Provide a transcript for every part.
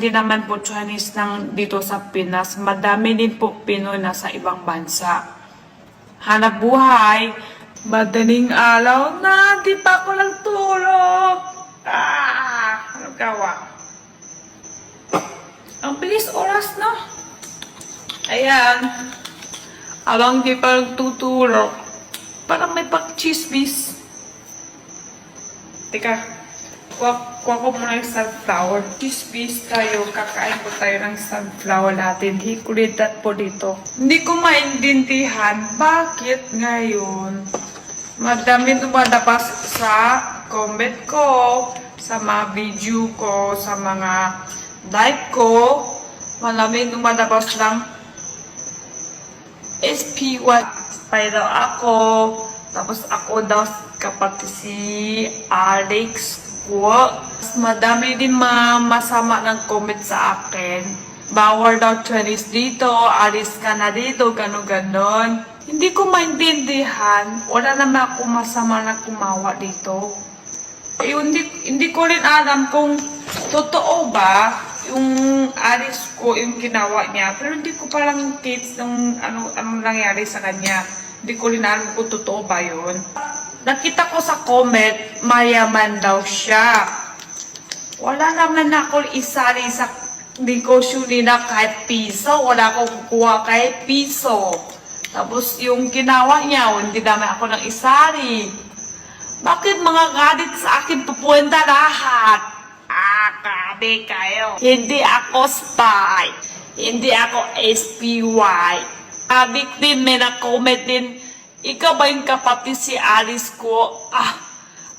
Hindi naman po Chinese lang dito sa Pinas. Madami din po Pinoy na sa ibang bansa. Hanap buhay. Madaling araw na, di pa ako nagtulog. Ah, ano gawa? Ang bilis oras, no? Ayan. Habang di pa nagtutulog. Parang may pag-chismis. Teka. Kuha, ko muna yung sunflower. Chismis tayo. Kakain ko tayo ng sunflower natin. Hikulitat po dito. Hindi ko maintindihan bakit ngayon madami lumalapas sa comment ko, sa mga video ko, sa mga live ko. Malaming lumalabas lang SPY. Daw ako. Tapos ako daw kapag si Alex Mas Madami din mga masama ng comment sa akin. Bawal daw Chinese dito, alis ka na dito, gano'n-ganon. Hindi ko maintindihan. Wala naman ako masama na kumawa dito. Eh, hindi, hindi ko rin alam kung totoo ba yung alis ko, yung ginawa niya. Pero hindi ko parang kids ng ano, anong nangyari sa kanya. Hindi ko rin alam kung totoo ba yun. Nakita ko sa comment, mayaman daw siya. Wala naman ako isali sa negosyo nila kahit piso. Wala akong kukuha kahit piso. Tapos yung ginawa niya, hindi naman ako ng isari. Bakit mga galit sa akin pupunta lahat? Ah, grabe kayo. Hindi ako spy. Hindi ako SPY. Sabi din, may na-comment din, ikaw ba yung kapatid si Alice ko? Ah,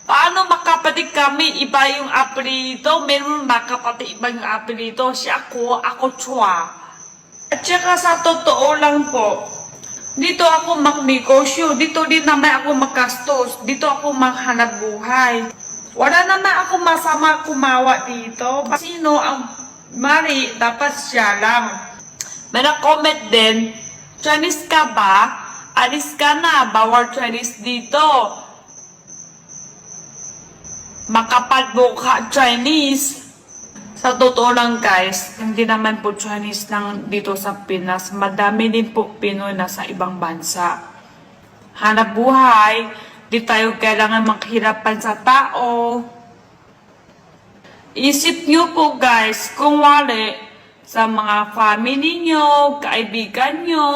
paano makapatid kami? Iba yung apelyido. Meron makapatid iba yung apelyido. Siya ako, ako chua. At saka sa totoo lang po, dito ako magnegosyo, dito din naman ako makastos, dito ako maghanap buhay. Wala naman ako masama kumawa dito. Sino ang mari, dapat siya lang. May na-comment din, Chinese ka ba? Alis ka na, bawal Chinese dito. Makapal ka Chinese. Sa totoo lang guys, hindi naman po Chinese lang dito sa Pinas. Madami din po Pinoy na sa ibang bansa. Hanap buhay, di tayo kailangan maghirapan sa tao. Isip nyo po guys, kung wali sa mga family nyo, kaibigan nyo,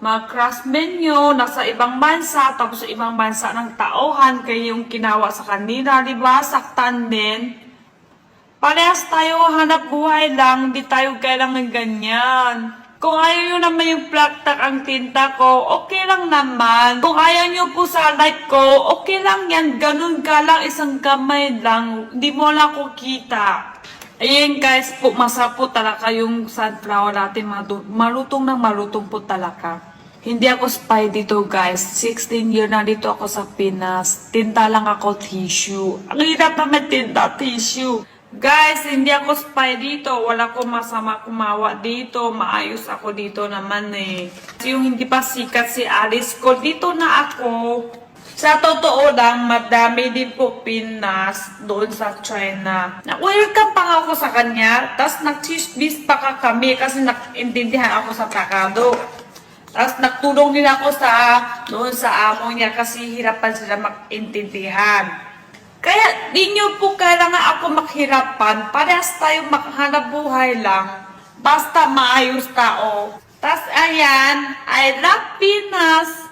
mga classmate nyo, nasa ibang bansa, tapos sa ibang bansa ng tauhan, kayo yung kinawa sa kanila, di ba? Saktan din. Parehas tayo hanap buhay lang, di tayo kailangan ganyan. Kung ayaw nyo naman yung plaktak ang tinta ko, okay lang naman. Kung ayaw nyo po sa like ko, okay lang yan. Ganun ka lang, isang kamay lang. Di mo lang ko kita. Ayan guys, po, masarap po talaga yung sunflower natin. Malutong na malutong po talaga. Hindi ako spy dito guys. 16 year na dito ako sa Pinas. Tinta lang ako tissue. Ang hirap naman tinta tissue. Guys, hindi ako spy dito. Wala ko masama kumawa dito. Maayos ako dito naman eh. Yung hindi pa sikat si Alice ko, dito na ako. Sa totoo lang, madami din po Pinas doon sa China. Na-welcome pa nga ako sa kanya. Tapos nag-chismis pa ka kami kasi nakintindihan ako sa Takado. Tapos nagtulong din ako sa doon sa amo niya kasi hirapan sila mag-intindihan. Kaya di nyo po kailangan ako maghirapan. Parehas tayo makahanap buhay lang. Basta maayos tao. Tapos ayan, I love Pinas.